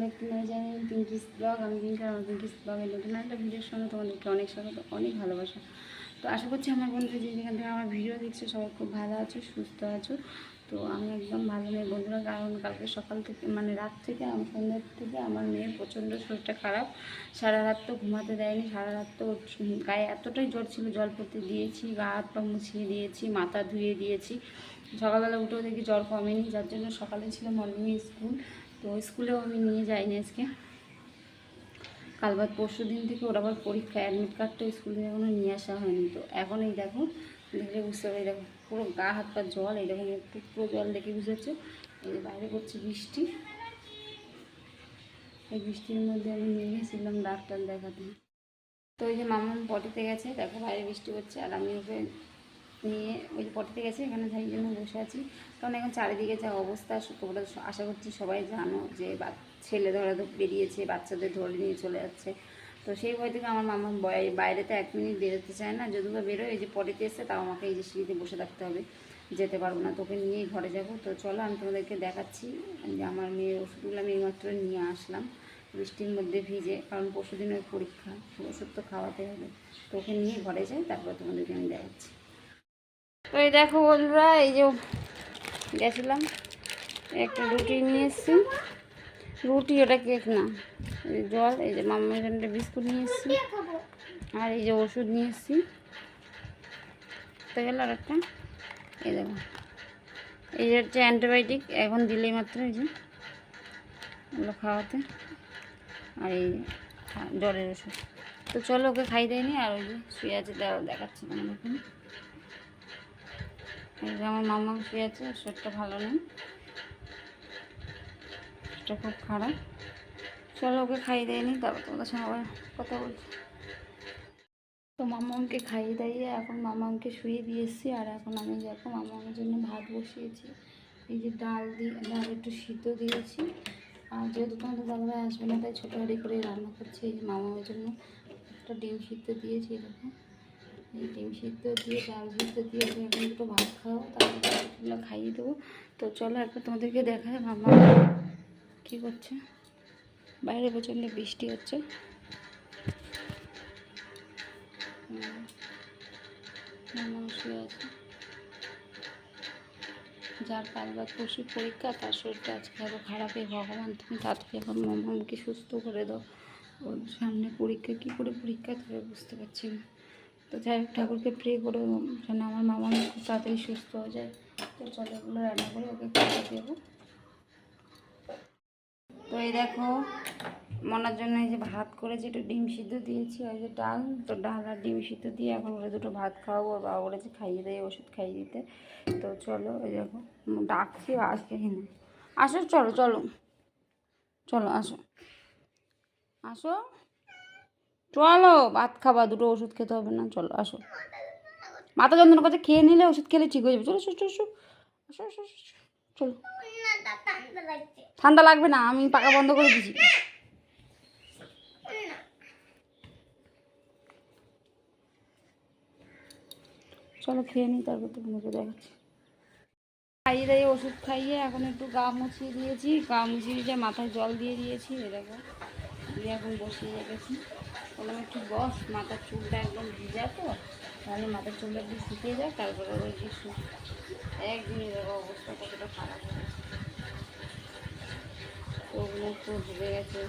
Back to my channel Pinky's blog আমি পিঙ্কি আর আমার পিঙ্কিস ব্লগের নতুন একটা ভিডিওর সঙ্গে তোমাদেরকে অনেক স্বাগত, অনেক ভালোবাসা। তো আশা করছি আমার বন্ধুরা যে যেখান থেকে আমার ভিডিও দেখছে সবাই খুব ভালো আছো, সুস্থ আছো। তো আমি একদম ভালো নেই বন্ধুরা, কারণ কালকে সকাল থেকে মানে রাত থেকে, আমি, সন্ধ্যার থেকে আমার মেয়ের প্রচণ্ড শরীরটা খারাপ। সারা রাত তো ঘুমাতে দেয়নি, সারা রাত তো গায়ে এতটাই জ্বর ছিল, জল পড়তে দিয়েছি, গা হাত পা মুছিয়ে দিয়েছি, মাথা ধুয়ে দিয়েছি। সকালবেলা উঠেও দেখি জ্বর কমেনি, যার জন্য সকালে ছিল মর্নিং স্কুল তো স্কুলেও আমি নিয়ে যাইনি আজকে। কাল বাদ পরশু দিন থেকে ওর আবার পরীক্ষা অ্যাডমিট কার্ডটা স্কুলে এখনও নিয়ে আসা হয়নি তো। এখন এই দেখো, দেখলে বুঝতে পারি দেখো, পুরো গা, হাত, পা জল এইরকম একটু পুরো জল দেখে বুঝেছ এই যে বাইরে করছে বৃষ্টি। এই বৃষ্টির মধ্যে আমি নিয়ে গেছিলাম ডাক্তার দেখাতে। তো ওই যে মামা পটিতে গেছে, দেখো বাইরে বৃষ্টি হচ্ছে, আর আমি ওকে নিয়ে ওই যে পটিতে গেছে, এখানে সেই জন্য বসে আছি। কারণ এখন চারিদিকে যা অবস্থা তোমরা আশা করছি সবাই জানো যে ছেলে ধরা বেরিয়েছে বাচ্চাদের ধরে নিয়ে চলে যাচ্ছে। তো সেই ভয় থেকে আমার মামা বয় বাইরেতে এক মিনিট বেরোতে চায় না। যদি বা বেরোয়, এই যে পটিতে এসে তাও আমাকে এই যে সিঁড়িতে বসে থাকতে হবে, যেতে পারব না। তোকে নিয়েই ঘরে যাব। তো চলো, আমি তোমাদেরকে দেখাচ্ছি যে আমার মেয়ের ওষুধগুলো আমি এইমাত্র নিয়ে আসলাম। বৃষ্টির মধ্যে ভিজে, কারণ পরশু দিনের পরীক্ষা, ওষুধ তো খাওয়াতে হবে। তো ওকে নিয়ে ঘরে যাই, তারপর তোমাদেরকে আমি দেখাচ্ছি। তো এই দেখো বন্ধুরা, এই যে গেছিলাম, একটা রুটি নিয়ে এসেছি। রুটি ওটা কেক না, এই জল, এই যে মাম্মার জন্য বিস্কুট নিয়ে এসেছি। আর এই যে ওষুধ নিয়ে এসেছি। গেল আর একটা এই দেখো। এই যে হচ্ছে অ্যান্টিবায়োটিক এখন দিলেই মাত্র এই যে, এগুলো খাওয়াতে। আর এই জ্বরের ওষুধ। তো চলো ওকে খাই দেয়নি, আর ওই যে শুয়ে আছে, দেখাচ্ছি এই যে আমার মামা শুয়ে আছে, শরীরটা ভালো নেই। শরীরটা খুব খারাপ। চলো ওকে খাইয়ে দেয়নি তারপর তোমাদের সঙ্গে আবার কথা বলছি। তো মামাকে খাইয়ে দাইয়ে এখন মামাকে শুয়ে দিয়ে এসেছি, আর এখন আমি দেখো মামার জন্য ভাত বসিয়েছি। এই যে ডাল দিয়ে ডাল একটু সিদ্ধ দিয়েছি। আর যেহেতু তোমাদের দাদাভাই আসবে না, তাই ছোটো হাঁড়ি করে রান্না করছি এই যে মামার জন্য। একটা ডিম সিদ্ধ দিয়েছি এই ডিম সিদ্ধ দিয়ে, ডাল সিদ্ধ দিয়ে এখন দুটো ভাত খাও, তারপর খাইয়ে দেবো। তো চলো একবার তোমাদেরকে দেখায় মামা কী করছে? বাইরে প্রচণ্ড বৃষ্টি হচ্ছে। শুয়ে আছে। যার কাল বা পশু পরীক্ষা, তার শরীরটা আজকে আরও খারাপই ভগবান তুমি তাড়াতাড়ি এখন মামাকে সুস্থ করে দাও। ওর সামনে পরীক্ষা, কী করে পরীক্ষা দেবে বুঝতে পারছি না। তো যাই হোক, ঠাকুরকে প্রে করে যেন আমার মামা খুব তাড়াতাড়ি সুস্থ হয়ে যায়। তো চলো এগুলো রান্না করে ওকে খাওয়া দেবো। তো এই দেখো, মনার জন্য এই যে ভাত করেছি, একটু ডিম সিদ্ধ দিয়েছি, ওই যে ডাল। তো ডাল আর ডিম সিদ্ধ দিয়ে এখন ওরা দুটো ভাত খাওয়াবো, ওর বাবা বলেছে খাইয়ে দেয় ওষুধ খাইয়ে দিতে। তো চলো ওই দেখো, ডাকছি আজকে এখানে আসো, চলো চলো চলো, আসো। আসো। চলো, ভাত খাবা, দুটো ওষুধ খেতে হবে না, চলো, আসো। মাথা যন্ত্রণা করছে, খেয়ে নিলে ওষুধ খেলে ঠিক হয়ে যাবে। চলো আসো আসো। চলো। ঠান্ডা লাগবে না, আমি পাকা বন্ধ করে দিছি। চলো, খেয়ে নিই, তারপর তোমাকে দেখাচ্ছি। খাইয়ে দিয়ে ওষুধ খাইয়ে এখন একটু গা মুছিয়ে দিয়েছি। গা মুছিয়ে দিয়ে মাথায় জল দিয়ে দিয়েছি এ দেখো। দিয়ে এখন বসিয়ে রেখেছি। বললাম, একটু বস, মাথার চুলটা একদম ভিজা তো, তাহলে মাথার চুলটা একটু শুকিয়ে যায় তারপরে ওই যে শু- একদিনই দেখো অবস্থা কতটা খারাপ হয়ে চোখ মুখ পুরো ধুয়ে গেছে,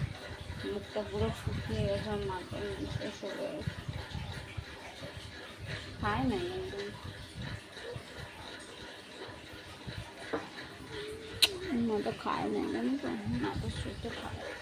মুখটা পুরো শুকিয়ে গেছে আর মাথা শেষ হয়ে গেছে। খায় নাই একদম মাথা খায় না জানো তো, মাথার শরীরটা খায়।